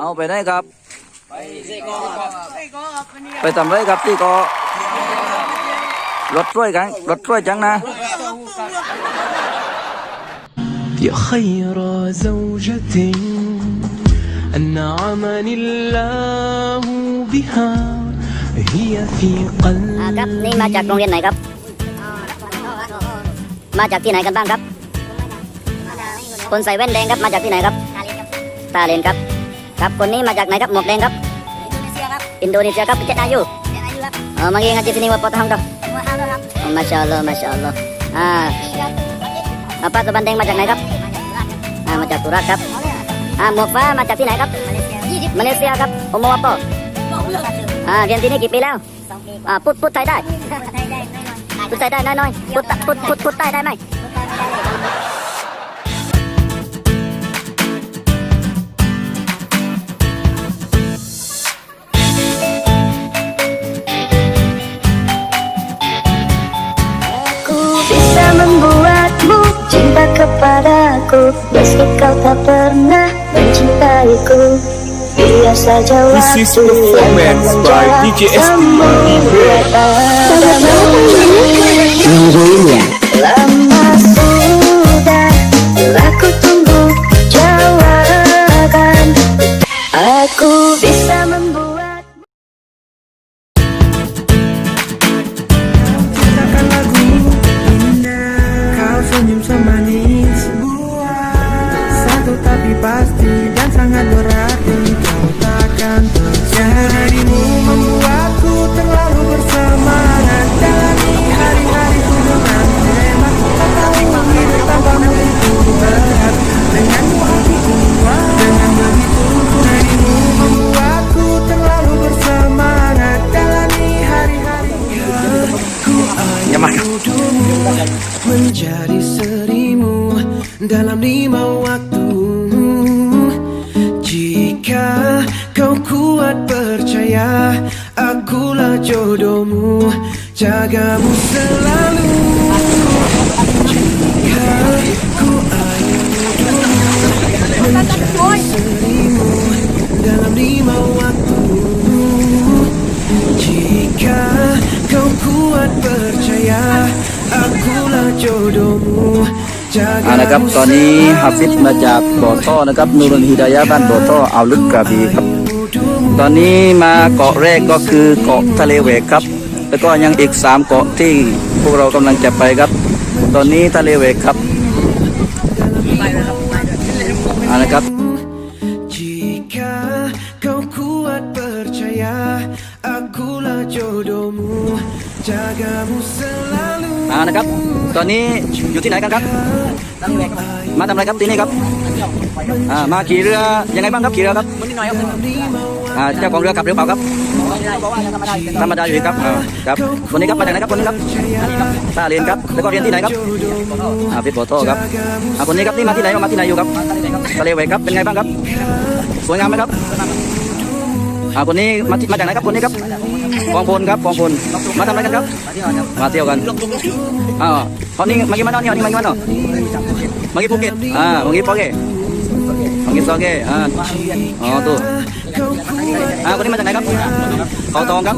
เอาไปไหนครับ ไปเซโก้ครับ ไปทำไรครับที่เกาะรถช่วยกันรถช่วยจังนะ يا خير زوجة أنعمني الله بها هي في อ่าครับ قلبي นี่มาจากโรงเรียนไหนครับ มาจากที่ไหนกันบ้างครับ คนใส่แว่นแดงครับ มาจากที่ไหนครับ ตาเลนครับ ครับคนนี้มาจากไหนครับหมวกแดงครับอินโดนีเซียครับเจ็ดอายุเออมาเรียน ngaji sini buat potong dong oh, Masya Allah Masya Allah ah apa tuh bandeng มาจากไหนครับอ่ามาจากสุราษฎร์ครับอ่าหมวกฟ้ามาจากที่ไหนครับมาเลเซียครับโอโมวาโปอ่าเรียนที่นี่กี่ปีแล้วอ่าพูดพูดไทยได้พูดไทยได้น้อยๆพูดพูดพูดพูดใต้ได้ไหม kepadaku. Meski kau tak pernah mencintaiku Biar saja waktu yang menjawab semua Event. Jodohmu Jagamu selalu Jika ku ayuh Menjadi serimu Dalam lima waktu jika kau kuat percaya Akulah jodohmu อานะครับตอนนี้ฮาฟิดมาจากบ่อท่อนะครับนูรุนฮิดายะบ้านบ่อท่อเอาลึกกระบี่ครับ ตอนนี้มาเกาะแรกก็คือเกาะทะเลแหวกครับ แล้วก็ยังอีกสามเกาะที่พวกเรากำลังจะไปครับ ตอนนี้ทะเลแหวกครับอ่านะครับ Jika kau kuat percaya Akulah jodohmu Jagamu selalu อ่านะครับ ตอนนี้อยู่ที่ไหนกันครับ มาทำอะไรครับที่นี่ครับ อ่ามาขี่เรือยังไงบ้างครับขี่เรือครับอ่าเจ้าของเรือขับเรือเปล่าครับธรรมดาอยู่ครับครับคนนี้ครับมาจากไหนครับคนนี้ครับตาเรียนครับแล้วก็เรียนที่ไหนครับอ่าฟิตโฟโต้ครับอ่าคนนี้ครับนี่มาที่ไหนมาที่ไหนอยู่ครับทะเลเวกครับเป็นไงบ้างครับ สวยงามไหมครับอ่าคนนี้มาที่มาจากไหนครับคนนี้ครับกองพลครับกองพลมาทำอะไรกันครับ มาเที่ยวกันอ่าคนนี้มากี่วันเนาะนี่วันนี้มากี่วันเนาะมากี่ภูเก็ตอ่ามากี่โปเกมากี่โปเกอ่าอ๋อตั Oke, ah. Oh, tuh. Ah, ini macam kap. Kau tolong kap.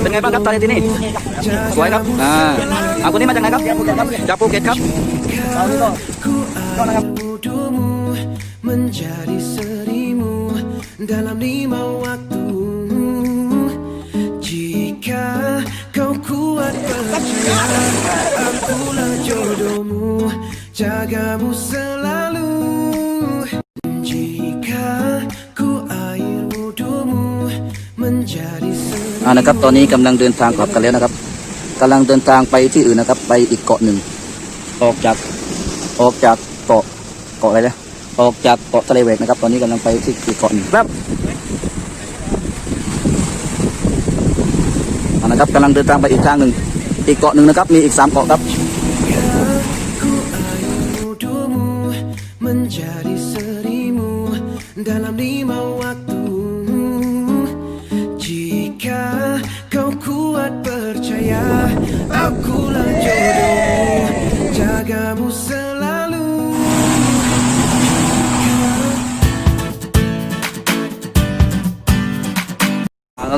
Dan apa kap tarik ini? Kuai kap. Ah. Aku ini macam kap. Japu ket kap. menjadi serimu dalam lima waktu jika kau kuat percaya akulah jodohmu jagamu selalu อ่านะครับ ตอนนี้กำลังเดินทางกลับกันแล้วนะครับกำลังเดินทางไปที่อื่นนะครับ ไปอีกเกาะหนึ่ง ออกจากออกจากเกาะเกาะอะไรนะออกจากเกาะทะเลแหวกนะครับ ตอนนี้กำลังไปที่อีกเกาะหนึ่งครับอ่านะครับกำลังเดินทางไปอีกทางหนึ่งอีกเกาะหนึ่งนะครับ มีอีกสามเกาะครับ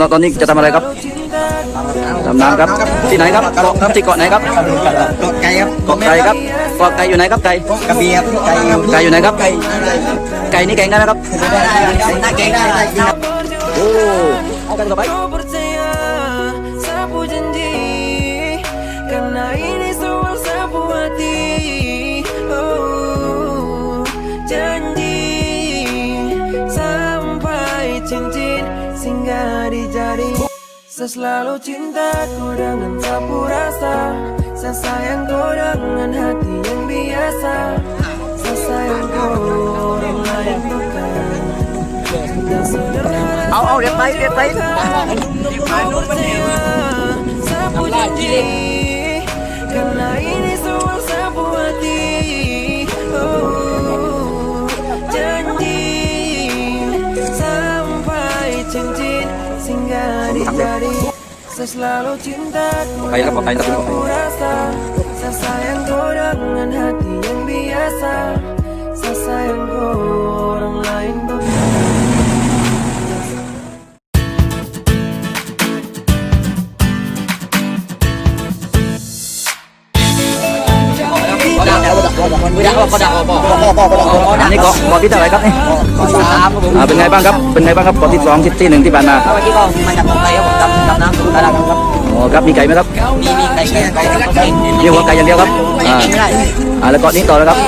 ตอนตอนนี้จะทำอะไรครับดำน้ำครับ ที่ไหนครับเกาะครับที่เกาะไหนครับเกาะไก่ครับเกาะไก่ครับเกาะไก่อยู่ไหนครับไก่กระเบียบไก่ไก่อยู่ไหนครับ ไก่ไก่นี่แข่งกันนะครับได้ได้ไก่ได้ได้ครับโอ้เอากันต่อไป Seselalu cinta cintaku dengan sapu rasa. Saya sayang dengan hati yang biasa. Saya sayang orang lain bukan. Oh, oh, dia baik, dia baik. Aku percaya Sapu janji Seselalu cintaku Kayak apa kayak กอกกอกกกอันี้เกาะเกาะที่เท่าไรครับนี่เกาะสามครับผมอ่าเป็นไงบ้างครับเป็นไงบ้างครับเกาะที่สองที่ที่หนึ่งที่ผ่านมาเมื่อกี้ก็มาจับตรงไหนครับผมดำดำน้ำตรงตลาครับอ๋อครับมีไก่ไหมครับมีมีไก่ไก่ไก่เรียกว่าไก่อย่างเดียวครับอ่าอ่าแล้วเกาะนี้ต่อแล้วครับ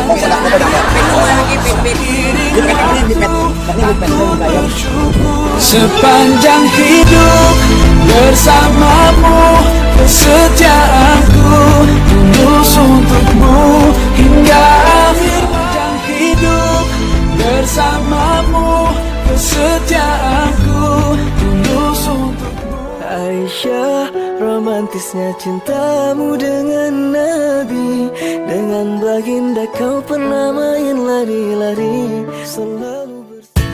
เ Sepanjang hidup bersamamu kesetiaanku tulus untukmu hingga bersamamu Kesetiaanku. Tulus untukmu Aisyah romantisnya cintamu dengan Nabi. Dengan baginda kau pernah main lari-lari Selalu bersama.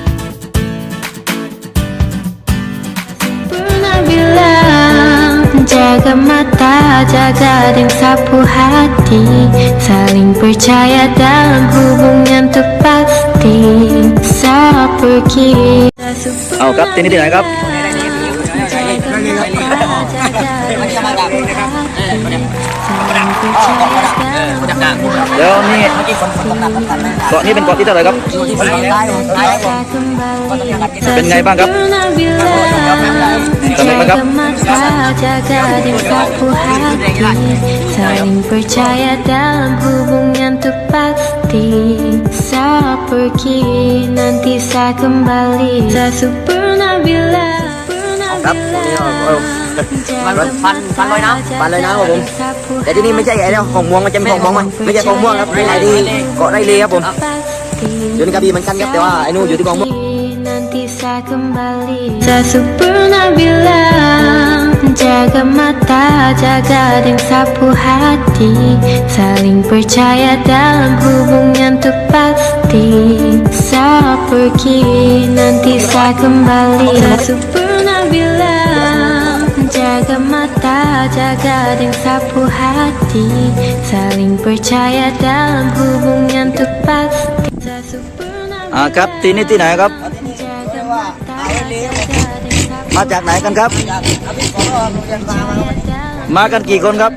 Pernah bilang Jaga mata, jaga dan sapu hati. Saling percaya dalam hubungan tuh pasti Sapu pergi Oh kap, ini tidak kap. แล้วนี่เมื่อกี้ฝนฝนตกหนักตกหนักเกาะนี้เป็นเกาะที่เท่าไหร่ครับอยู่ที่ฝั่งใต้ของไทยครับผมก็ต้องการเป็นไงบ้างครับสนุกไหมครับ พันพันพันลอยน้ำพันลอยน้ำครับผม แต่ที่นี่ไม่ใช่ไอ้แล้วของม่วงมันจะเป็นของม่วงมั้ยไม่ใช่ของม่วงครับเป็นไอ้ที่เกาะไรเลครับผมอยู่ในกระบี่เหมือนกันครับแต่ว่าไอ้นู่นอยู่ที่กองม่วง bisa kembali Saya pernah bilang Jaga mata, jaga dan sapu hati Saling percaya dalam hubungan tuh pasti Saat pergi nanti saya kembali Saya pernah jaga dan sapu hati. Saling percaya dalam hubungan tuh pasti à, kap, tí nữa tí này cấp Mà chạc này kap? cấp Mà con kỳ con cấp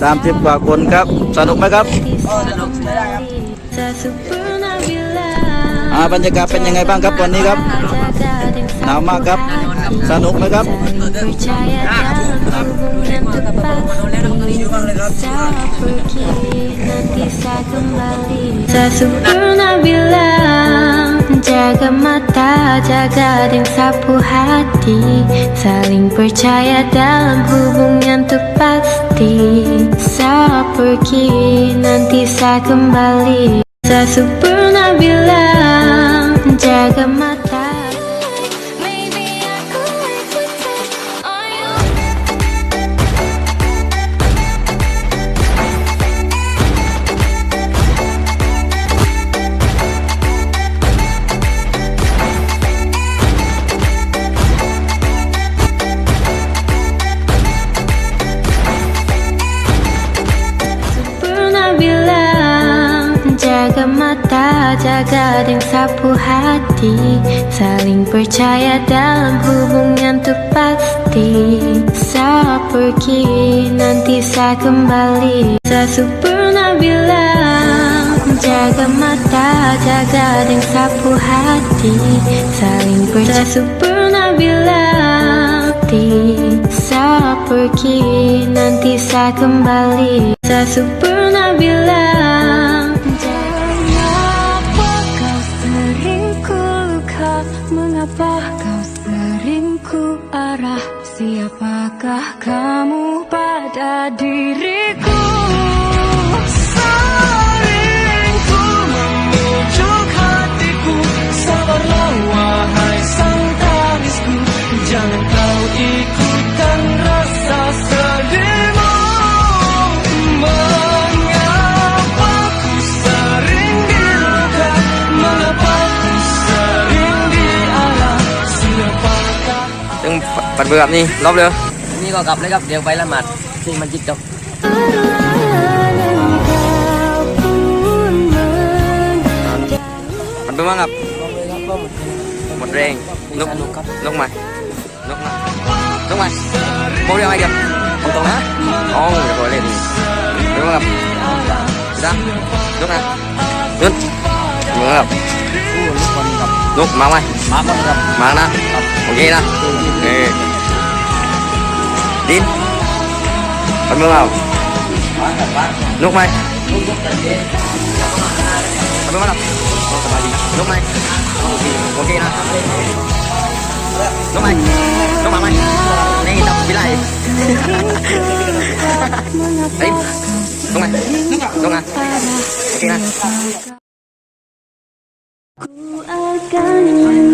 30 กว่าคนครับ kap? jaga dan หนาวมากครับ สนุกไหมครับ percaya dalam hubungan tepat Saat pergi nanti saya kembali Saya pernah bilang Jaga mata, jaga dan sapu hati Saling percaya dalam hubungan tuh pasti Saat pergi nanti saya kembali Saya pernah bilang Jaga mata sapu hati Saling percaya dalam hubungan tuh pasti Saya pergi nanti saya kembali. Saya pernah bilang Jaga mata, jaga dan sapu hati. Saling percaya Saya pernah bilang Saya pergi nanti saya kembali. Saya pernah bilang Siapakah kamu pada diriku? Sering ku memujuk hatiku. Sabarlah งปัดเบื่อนี่รอบเลยนี่ก็กลับเลยครับเดี๋ยวไปละหมาดที่มันจิกจบมันเป็นบ้างครับหมดแรงลุกลุกมาลุกมาลุกมาโมเรียกอะไรกันตรงตรงนะอ๋อเดี๋ยวไปเล่นเป็นบ้างครับจ้าลุกนะลุกเหมือนครับลุกมาไหมมาครับมานะโอเคนะเออดินเป็นบ้างครับลุกไหมเป็นบ้างครับสบายดีลุกไหมโอเค Din Bắn mưa vào Lúc mày Bắn mưa vào Lúc mày Ok nè Lúc mày Lúc mày Này tập với lại. Đấy. Lúc mày Lúc mày Ok nè Ku akan